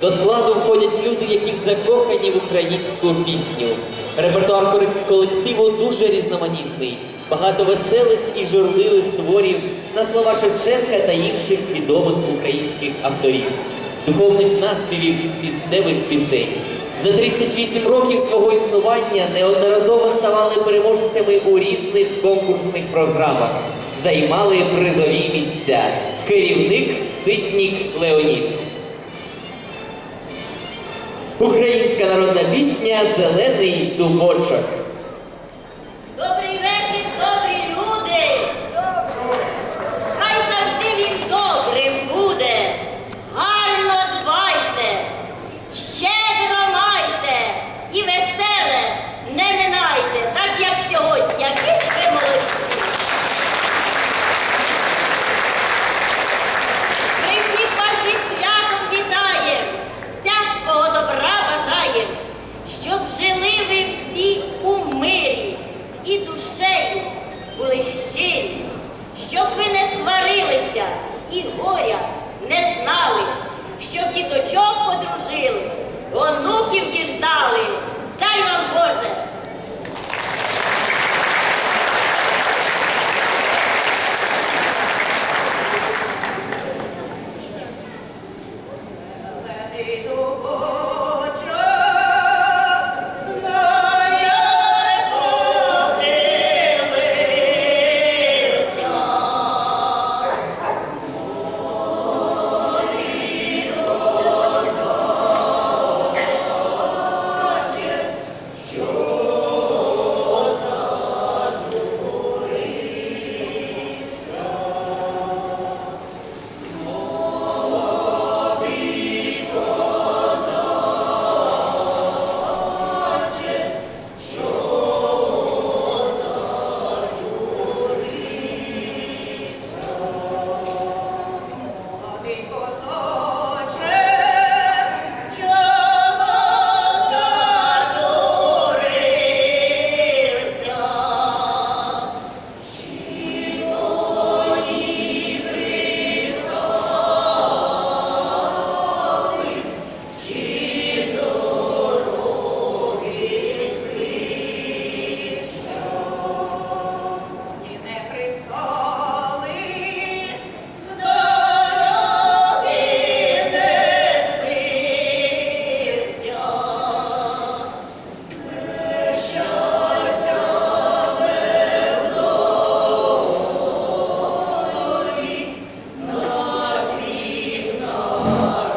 До складу входять люди, які закохані в українську пісню. Репертуар колективу дуже різноманітний. Багато веселих і журливих творів на слова Шевченка та інших відомих українських авторів, духовних наспівів місцевих пісень. За 38 років свого існування неодноразово ставали переможцями у різних конкурсних програмах, займали призові місця. Керівник Ситнік Леонід. Українська народна пісня Зелений дубочок. І душею були щирі, щоб ви не сварилися і горя Allah.